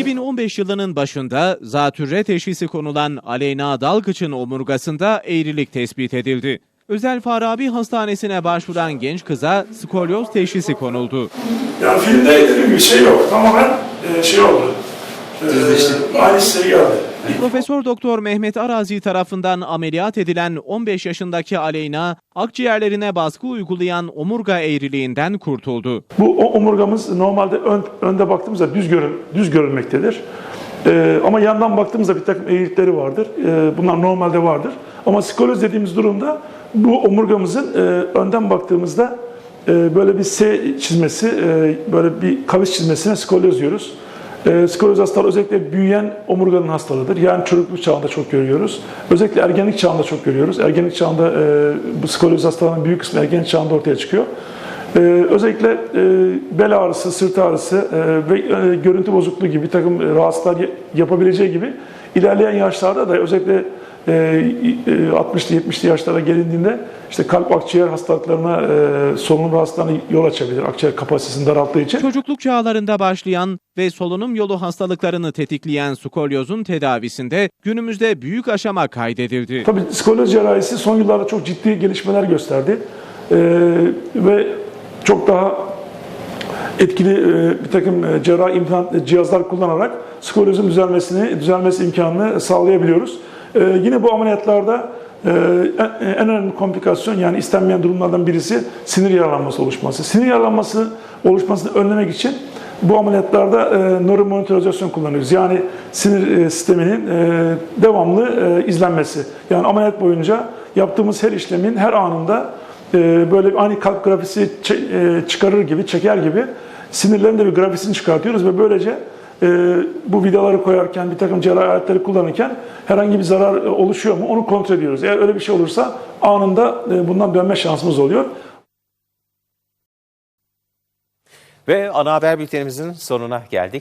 2015 yılının başında zatürre teşhisi konulan Aleyna Dalgıç'ın omurgasında eğrilik tespit edildi. Özel Farabi Hastanesi'ne başvuran genç kıza skolyoz teşhisi konuldu. Yani filmde gibi şey yok. Tamamen e, şey oldu. E, şey geldi. Profesör Doktor Mehmet Arazi tarafından ameliyat edilen 15 yaşındaki Aleyna, akciğerlerine baskı uygulayan omurga eğriliğinden kurtuldu. Bu o- omurgamız normalde ön, önde baktığımızda düz görün, düz görünmektedir. E, ama yandan baktığımızda bir takım eğrilikleri vardır. E, bunlar normalde vardır. Ama skoloz dediğimiz durumda bu omurgamızın e, önden baktığımızda e, böyle bir S çizmesi, e, böyle bir kavis çizmesine skolyoz diyoruz. E, skoloz hastalığı özellikle büyüyen omurganın hastalığıdır. Yani çocukluk çağında çok görüyoruz. Özellikle ergenlik çağında çok görüyoruz. Ergenlik çağında e, bu skoloz hastalığının büyük kısmı ergenlik çağında ortaya çıkıyor. Ee, özellikle e, bel ağrısı, sırt ağrısı e, ve e, görüntü bozukluğu gibi takım e, rahatsızlıklar ya- yapabileceği gibi ilerleyen yaşlarda da özellikle 60'lı 70'li yaşlara gelindiğinde işte kalp akciğer hastalıklarına, e, solunum rahatsızlıklarına yol açabilir. Akciğer kapasitesini daralttığı için. Çocukluk çağlarında başlayan ve solunum yolu hastalıklarını tetikleyen skolyozun tedavisinde günümüzde büyük aşama kaydedildi. Tabii skoloz cerrahisi son yıllarda çok ciddi gelişmeler gösterdi. Ee, ve çok daha etkili e, bir takım e, cerrahi implant e, cihazlar kullanarak skolozun düzelmesini, düzelmesi imkanını sağlayabiliyoruz. Ee, yine bu ameliyatlarda e, en, önemli komplikasyon yani istenmeyen durumlardan birisi sinir yaralanması oluşması. Sinir yaralanması oluşmasını önlemek için bu ameliyatlarda e, nöromonitorizasyon kullanıyoruz. Yani sinir e, sisteminin e, devamlı e, izlenmesi. Yani ameliyat boyunca yaptığımız her işlemin her anında e, böyle aynı kalp grafisi e, çıkarır gibi, çeker gibi sinirlerin de bir grafisini çıkartıyoruz ve böylece e, bu vidaları koyarken, bir takım cerrahi aletleri kullanırken herhangi bir zarar e, oluşuyor mu onu kontrol ediyoruz. Eğer öyle bir şey olursa anında e, bundan dönme şansımız oluyor. Ve ana haber bültenimizin sonuna geldik.